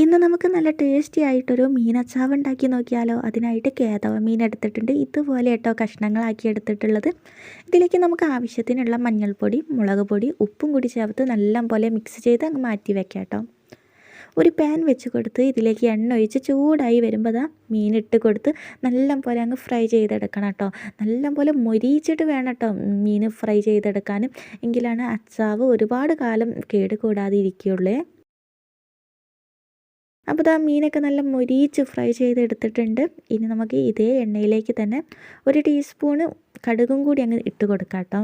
ഇന്ന് നമുക്ക് നല്ല ടേസ്റ്റി ആയിട്ടൊരു മീനച്ചാവ് ഉണ്ടാക്കി നോക്കിയാലോ? അതിനായിട്ട് കേതവ മീൻ എടുത്തിട്ടുണ്ട്. ഇതുപോലെ കേട്ടോ കഷ്ണങ്ങളാക്കി എടുത്തിട്ടുള്ളത്. ഇതിലേക്ക് നമുക്ക് ആവശ്യത്തിനുള്ള മഞ്ഞൾപ്പൊടി മുളക് പൊടി ഉപ്പും കൂടി ചേർത്ത് നല്ലപോലെ മിക്സ് ചെയ്ത് അങ്ങ് മാറ്റി വെക്കാം കേട്ടോ. ഒരു പാൻ വെച്ച് കൊടുത്ത് ഇതിലേക്ക് എണ്ണ ഒഴിച്ച് ചൂടായി വരുമ്പോൾ അതാ മീൻ ഇട്ട് കൊടുത്ത് നല്ലപോലെ അങ്ങ് ഫ്രൈ ചെയ്തെടുക്കണം കേട്ടോ. നല്ല പോലെ മൊരിയിച്ചിട്ട് വേണം കേട്ടോ മീൻ ഫ്രൈ ചെയ്തെടുക്കാനും. എങ്കിലാണ് അച്ചാവ് ഒരുപാട് കാലം കേട് കൂടാതെ ഇരിക്കുകയുള്ളേ. അപ്പോൾ ഇതാ മീനൊക്കെ നല്ല മൊരിയിച്ച് ഫ്രൈ ചെയ്ത് എടുത്തിട്ടുണ്ട് ഇനി നമുക്ക് ഇതേ എണ്ണയിലേക്ക് തന്നെ ഒരു ടീസ്പൂണ് കടുകും കൂടി അങ്ങ് ഇട്ട് കൊടുക്കാം കേട്ടോ.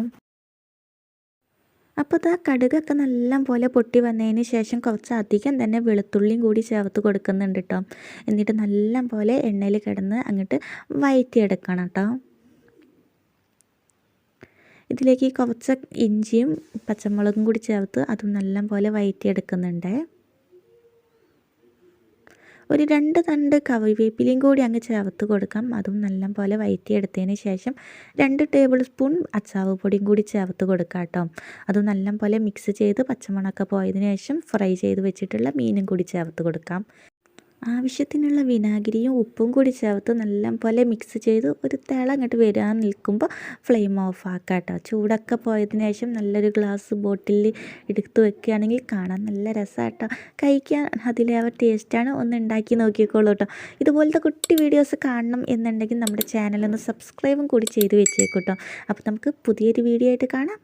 അപ്പോൾ ഇതാ കടുകൊക്കെ നല്ല പോലെ പൊട്ടി വന്നതിന് ശേഷം കുറച്ച് അധികം തന്നെ വെളുത്തുള്ളിയും കൂടി ചേർത്ത് കൊടുക്കുന്നുണ്ട് കേട്ടോ. എന്നിട്ട് നല്ല പോലെ എണ്ണയിൽ കിടന്ന് അങ്ങോട്ട് വയറ്റിയെടുക്കണം കേട്ടോ. ഇതിലേക്ക് കുറച്ച് ഇഞ്ചിയും പച്ചമുളകും കൂടി ചേർത്ത് അതും നല്ല പോലെ വയറ്റിയെടുക്കുന്നുണ്ട്. ഒരു രണ്ട് തണ്ട് കറിവേപ്പിലയും കൂടി അങ്ങ് ചേർത്ത് കൊടുക്കാം. അതും നല്ല പോലെ വയറ്റിയെടുത്തതിന് ശേഷം രണ്ട് ടേബിൾ സ്പൂൺ അച്ചാവ് പൊടിയും കൂടി ചേർത്ത് കൊടുക്കാം കേട്ടോ. അതും നല്ല പോലെ മിക്സ് ചെയ്ത് പച്ചമുളക് പോയതിന് ശേഷം ഫ്രൈ ചെയ്ത് വെച്ചിട്ടുള്ള മീനും കൂടി ചേർത്ത് കൊടുക്കാം. ആവശ്യത്തിനുള്ള വിനാഗിരിയും ഉപ്പും കൂടി ചേർത്ത് നല്ല പോലെ മിക്സ് ചെയ്ത് ഒരു തിള അങ്ങോട്ട് വരാൻ നിൽക്കുമ്പോൾ ഫ്ലെയിം ഓഫ് ആക്കുക കേട്ടോ ചൂടൊക്കെ പോയതിന് ശേഷം നല്ലൊരു ഗ്ലാസ് ബോട്ടിലിൽ എടുത്ത് വെക്കുകയാണെങ്കിൽ കാണാൻ നല്ല രസമാട്ടോ കഴിക്കാൻ അതിലേറെ ടേസ്റ്റാണ് ഒന്ന് ഉണ്ടാക്കി നോക്കിക്കോളൂ കേട്ടോ ഇതുപോലത്തെ കുട്ടി വീഡിയോസ് കാണണം എന്നുണ്ടെങ്കിൽ നമ്മുടെ ചാനലൊന്ന് സബ്സ്ക്രൈബും കൂടി ചെയ്ത് വെച്ചേക്കൂട്ടോ. അപ്പോൾ നമുക്ക് പുതിയൊരു വീഡിയോ ആയിട്ട് കാണാം.